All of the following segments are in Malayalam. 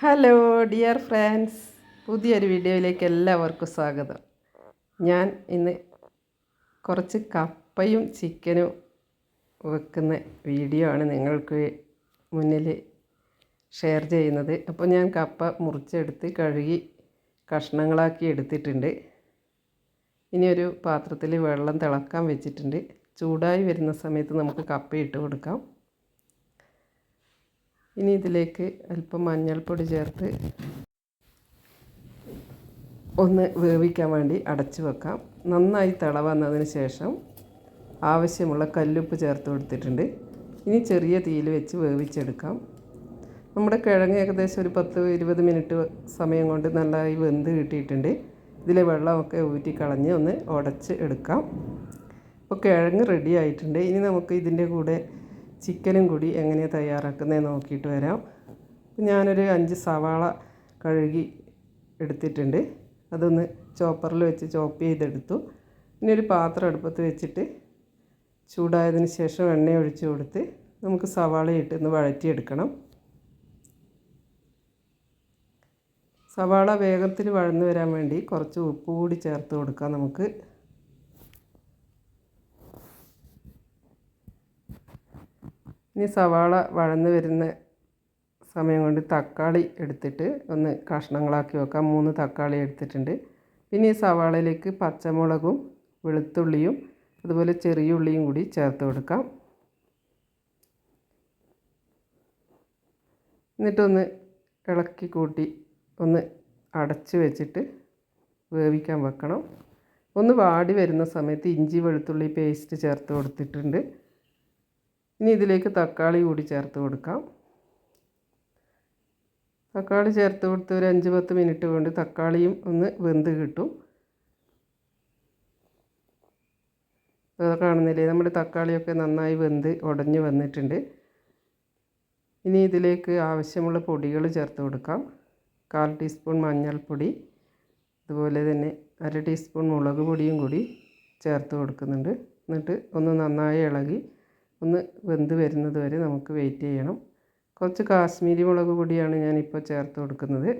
ഹലോ ഡിയർ ഫ്രണ്ട്സ് പുതിയൊരു വീഡിയോയിലേക്ക് എല്ലാവർക്കും സ്വാഗതം. ഞാൻ ഇന്ന് കുറച്ച് കപ്പയും ചിക്കനും വെക്കുന്ന വീഡിയോ ആണ് നിങ്ങൾക്ക് മുന്നിൽ ഷെയർ ചെയ്യുന്നത്. അപ്പോൾ ഞാൻ കപ്പ മുറിച്ചെടുത്ത് കഴുകി കഷ്ണങ്ങളാക്കി എടുത്തിട്ടുണ്ട്. ഇനി ഒരു പാത്രത്തിൽ വെള്ളം തിളക്കാൻ വെച്ചിട്ടുണ്ട്. ചൂടായി വരുന്ന സമയത്ത് നമുക്ക് കപ്പ ഇട്ട് കൊടുക്കാം. ഇനി ഇതിലേക്ക് അല്പം മഞ്ഞൾപ്പൊടി ചേർത്ത് ഒന്ന് വേവിക്കാൻ വേണ്ടി അടച്ചു വെക്കാം. നന്നായി തിള വന്നതിന് ശേഷം ആവശ്യമുള്ള കല്ലുപ്പ് ചേർത്ത് കൊടുത്തിട്ടുണ്ട്. ഇനി ചെറിയ തീയിൽ വെച്ച് വേവിച്ചെടുക്കാം. നമ്മുടെ കിഴങ്ങ് ഏകദേശം ഒരു പത്ത് ഇരുപത് മിനിറ്റ് സമയം കൊണ്ട് നന്നായി വെന്ത് കിട്ടിയിട്ടുണ്ട്. ഇതിലെ വെള്ളമൊക്കെ ഊറ്റി കളഞ്ഞ് ഒന്ന് ഉടച്ച് എടുക്കാം. അപ്പോൾ കിഴങ്ങ് റെഡി ആയിട്ടുണ്ട്. ഇനി നമുക്ക് ഇതിന്റെ കൂടെ ചിക്കനും കൂടി എങ്ങനെയാണ് തയ്യാറാക്കുന്നത് നോക്കിയിട്ട് വരാം. ഞാനൊരു അഞ്ച് സവാള കഴുകി എടുത്തിട്ടുണ്ട്. അതൊന്ന് ചോപ്പറിൽ വെച്ച് ചോപ്പ് ചെയ്തെടുത്തു. ഇനി ഒരു പാത്രം അടുപ്പത്ത് വെച്ചിട്ട് ചൂടായതിന് ശേഷം എണ്ണ ഒഴിച്ച് കൊടുത്ത് നമുക്ക് സവാള ഇട്ട് വഴറ്റിയെടുക്കണം. സവാള വേഗത്തിൽ വഴന്നു വരാൻ വേണ്ടി കുറച്ച് ഉപ്പ് കൂടി ചേർത്ത് കൊടുക്കാം നമുക്ക്. ഇനി സവാള വഴന്ന് വരുന്ന സമയം കൊണ്ട് തക്കാളി എടുത്തിട്ട് ഒന്ന് കഷ്ണങ്ങളാക്കി വെക്കാം. മൂന്ന് തക്കാളി എടുത്തിട്ടുണ്ട്. പിന്നെ ഈ സവാളയിലേക്ക് പച്ചമുളകും വെളുത്തുള്ളിയും അതുപോലെ ചെറിയ ഉള്ളിയും കൂടി ചേർത്ത് കൊടുക്കാം. എന്നിട്ടൊന്ന് ഇളക്കി കൂട്ടി ഒന്ന് അടച്ച് വെച്ചിട്ട് വേവിക്കാൻ വെക്കണം. ഒന്ന് വാടി വരുന്ന സമയത്ത് ഇഞ്ചി വെളുത്തുള്ളി പേസ്റ്റ് ചേർത്ത് കൊടുത്തിട്ടുണ്ട്. ഇനി ഇതിലേക്ക് തക്കാളി കൂടി ചേർത്ത് കൊടുക്കാം. തക്കാളി ചേർത്ത് കൊടുത്ത് ഒരു അഞ്ച് പത്ത് മിനിറ്റ് കൊണ്ട് തക്കാളിയും ഒന്ന് വെന്ത് കിട്ടും. അത് കാണുന്നില്ലേ? നമ്മുടെ തക്കാളിയൊക്കെ നന്നായി വെന്ത് ഉടഞ്ഞ് വന്നിട്ടുണ്ട്. ഇനി ഇതിലേക്ക് ആവശ്യമുള്ള പൊടികൾ ചേർത്ത് കൊടുക്കാം. കാൽ ടീസ്പൂൺ മഞ്ഞൾപ്പൊടി അതുപോലെ തന്നെ അര ടീസ്പൂൺ മുളക് പൊടിയും കൂടി ചേർത്ത് കൊടുക്കുന്നുണ്ട്. എന്നിട്ട് ഒന്ന് നന്നായി ഇളകി ഒന്ന് വെന്ത് വരുന്നത് വരെ നമുക്ക് വെയിറ്റ് ചെയ്യണം. കുറച്ച് കാശ്മീരി മുളക് പൊടിയാണ് ഞാനിപ്പോൾ ചേർത്ത് കൊടുക്കുന്നത്.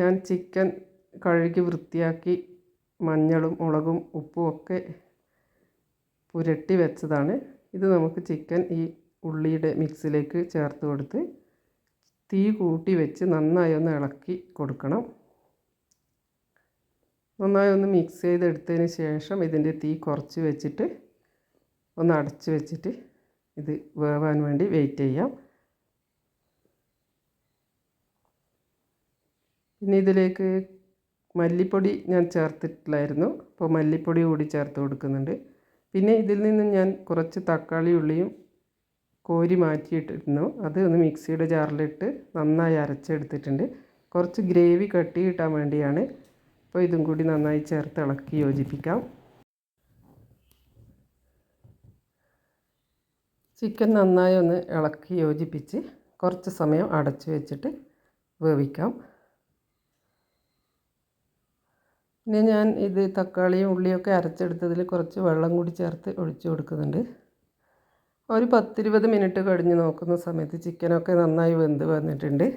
ഞാൻ ചിക്കൻ കഴുകി വൃത്തിയാക്കി മഞ്ഞളും മുളകും ഉപ്പും ഒക്കെ പുരട്ടി വെച്ചതാണ്. ഇത് നമുക്ക് ചിക്കൻ ഈ ഉള്ളിയുടെ മിക്സിലേക്ക് ചേർത്ത് കൊടുത്ത് തീ കൂട്ടി വെച്ച് നന്നായി ഒന്ന് ഇളക്കി കൊടുക്കണം. നന്നായി ഒന്ന് മിക്സ് ചെയ്തെടുത്തതിന് ശേഷം ഇതിന്റെ തീ കുറച്ച് വെച്ചിട്ട് ഒന്ന് അടച്ച് വെച്ചിട്ട് ഇത് വേവാൻ വേണ്ടി വെയിറ്റ് ചെയ്യാം. പിന്നെ ഇതിലേക്ക് മല്ലിപ്പൊടി ഞാൻ ചേർത്തിട്ടില്ലായിരുന്നു. അപ്പോൾ മല്ലിപ്പൊടി കൂടി ചേർത്ത് കൊടുക്കുന്നുണ്ട്. പിന്നെ ഇതിൽ നിന്ന് ഞാൻ കുറച്ച് തക്കാളി ഉള്ളിയും കോരി മാറ്റിയിട്ടിരുന്നു. അത് ഒന്ന് മിക്സിയുടെ ജാറിലിട്ട് നന്നായി അരച്ചെടുത്തിട്ടുണ്ട്. കുറച്ച് ഗ്രേവി കട്ടി കിട്ടാൻ വേണ്ടിയാണ് അപ്പോൾ ഇതും കൂടി നന്നായി ചേർത്ത് ഇളക്കി യോജിപ്പിക്കാം. ചിക്കൻ നന്നായി ഒന്ന് ഇളക്കി യോജിപ്പിച്ച് കുറച്ച് സമയം അടച്ചു വെച്ചിട്ട് വേവിക്കാം. പിന്നെ ഞാൻ ഇത് തക്കാളിയും ഉള്ളിയൊക്കെ അരച്ചെടുത്തതിൽ കുറച്ച് വെള്ളം കൂടി ചേർത്ത് ഒഴിച്ചു കൊടുക്കുന്നുണ്ട്. ഒരു പത്തിരുപത് മിനിറ്റ് കഴിഞ്ഞ് നോക്കുന്ന സമയത്ത് ചിക്കനൊക്കെ നന്നായി വെന്ത് വന്നിട്ടുണ്ട്.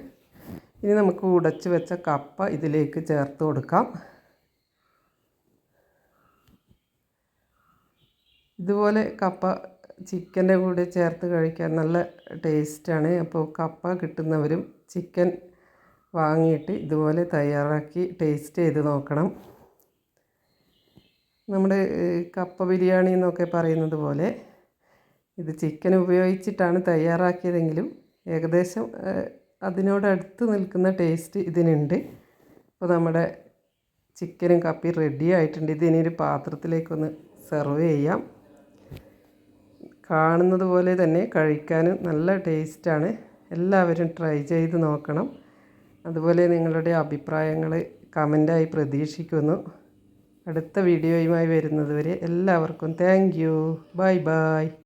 ഇനി നമുക്ക് ഉടച്ച് വെച്ച കപ്പ ഇതിലേക്ക് ചേർത്ത് കൊടുക്കാം. ഇതുപോലെ കപ്പ ചിക്കന്റെ കൂടെ ചേർത്ത് കഴിക്കാൻ നല്ല ടേസ്റ്റാണ്. അപ്പോൾ കപ്പ കിട്ടുന്നവരും ചിക്കൻ വാങ്ങിയിട്ട് ഇതുപോലെ തയ്യാറാക്കി ടേസ്റ്റ് ചെയ്ത് നോക്കണം. നമ്മുടെ കപ്പ ബിരിയാണി എന്നൊക്കെ പറയുന്നത് പോലെ ഇത് ചിക്കൻ ഉപയോഗിച്ചിട്ടാണ് തയ്യാറാക്കിയതെങ്കിലും ഏകദേശം അതിനോടടുത്ത് നിൽക്കുന്ന ടേസ്റ്റ് ഇതിനുണ്ട്. അപ്പോൾ നമ്മുടെ ചിക്കനും കപ്പി റെഡി ആയിട്ടുണ്ട്. ഇതിനി ഒരു പാത്രത്തിലേക്കൊന്ന് സെർവ് ചെയ്യാം. കാണുന്നത് പോലെ തന്നെ കഴിക്കാനും നല്ല ടേസ്റ്റാണ് എല്ലാവരും ട്രൈ ചെയ്ത് നോക്കണം. അതുപോലെ നിങ്ങളുടെ അഭിപ്രായങ്ങൾ കമന്റായി പ്രതീക്ഷിക്കുന്നു. അടുത്ത വീഡിയോയുമായി വരുന്നതുവരെ എല്ലാവർക്കും താങ്ക് യു ബൈ ബൈ